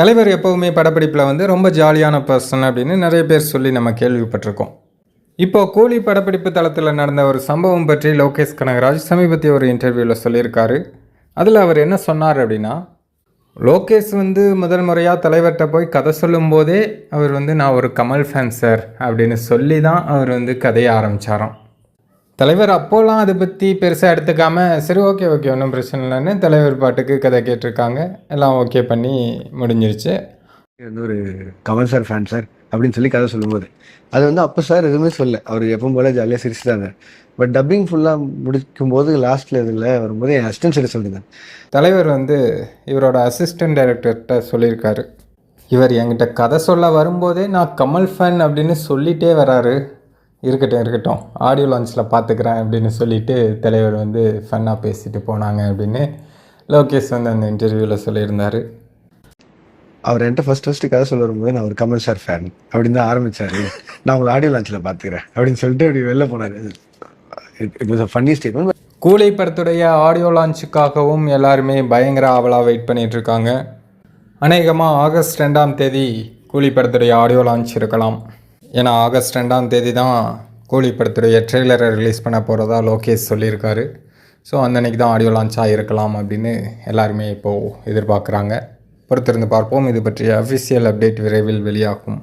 தலைவர் எப்போவுமே படப்பிடிப்பில் வந்து ரொம்ப ஜாலியான பர்சன் அப்படின்னு நிறைய பேர் சொல்லி நம்ம கேள்விப்பட்டிருக்கோம். இப்போ கூலி படப்பிடிப்பு தளத்தில் நடந்த ஒரு சம்பவம் பற்றி லோகேஷ் கனகராஜ் சமீபத்திய ஒரு இன்டர்வியூவில் சொல்லியிருக்காரு. அதில் அவர் என்ன சொன்னார் அப்படின்னா லோகேஷ் வந்து முதல் முறையாக தலைவர்கிட்ட போய் கதை சொல்லும்போதே அவர் வந்து நான் ஒரு கமல் ஃபேன் சார் அப்படின்னு சொல்லி தான் அவர் வந்து கதையை ஆரம்பித்தாராம் தலைவர் அப்போலாம் அதை பற்றி பெருசாக எடுத்துக்காம சரி ஓகே ஓகே ஒன்றும் பிரச்சனை இல்லைன்னு தலைவர் பாட்டுக்கு கதை கேட்டிருக்காங்க. எல்லாம் ஓகே பண்ணி முடிஞ்சிருச்சு. வந்து ஒரு கமல் சார் ஃபேன் சார் அப்படின்னு சொல்லி கதை சொல்லும்போது. அது வந்து அப்போ சார் எதுவுமே சொல்ல அவர் எப்பவும் போல ஜாலியாக சிரிச்சுட்டாங்க பட் டப்பிங் ஃபுல்லாக முடிக்கும் போது லாஸ்ட்ல இதில் வரும்போது என் அசிஸ்டன்ட் சரி சொல்லியிருந்தேன். தலைவர் வந்து இவரோட அசிஸ்டன்ட் டைரக்டர்கிட்ட சொல்லியிருக்காரு. இவர் என்கிட்ட கதை சொல்ல வரும்போதே நான் கமல் ஃபேன் அப்படின்னு சொல்லிட்டே வராரு. இருக்கட்டும் இருக்கட்டும். ஆடியோ லான்ச்சில் பார்த்துக்கிறேன் அப்படின்னு சொல்லிட்டு தலைவர் வந்து ஃபன்னாக பேசிட்டு போனாங்க அப்படின்னு லோகேஷ் வந்து அந்த இன்டர்வியூவில் சொல்லியிருந்தார். அவர் என்கிட்ட ஃபர்ஸ்ட் ஃபர்ஸ்ட் கதை சொல்ல வரும்போது நான் ஒரு கமல் சார் ஃபேன் அப்படின்னு தான் ஆரம்பிச்சாரு. நான் உங்களை ஆடியோ லான்ச்சில் பார்த்துக்கிறேன் அப்படின்னு சொல்லிட்டு அப்படி வெளில போனார். It was a funny statement Coolie படத்துடைய ஆடியோ லான்ச்சுக்காகவும் எல்லாருமே பயங்கர ஆவலாக வெயிட் பண்ணிட்டு இருக்காங்க. அநேகமாக ஆகஸ்ட் ரெண்டாம் தேதி கூலி படத்துடைய ஆடியோ லான்ச் இருக்கலாம். ஏன்னா ஆகஸ்ட் ரெண்டாம் தேதி தான் கூலி படத்துடைய ட்ரெய்லரை ரிலீஸ் பண்ண போகிறதா லோகேஷ் சொல்லியிருக்காரு. ஸோ அந்த அன்றைக்கி தான் ஆடியோ லான்ச் ஆகிருக்கலாம் அப்படின்னு எல்லாருமே இப்போது எதிர்பார்க்குறாங்க. பொறுத்திருந்து பார்ப்போம். இது பற்றிய அஃபிஷியல் அப்டேட் விரைவில் வெளியாகும்.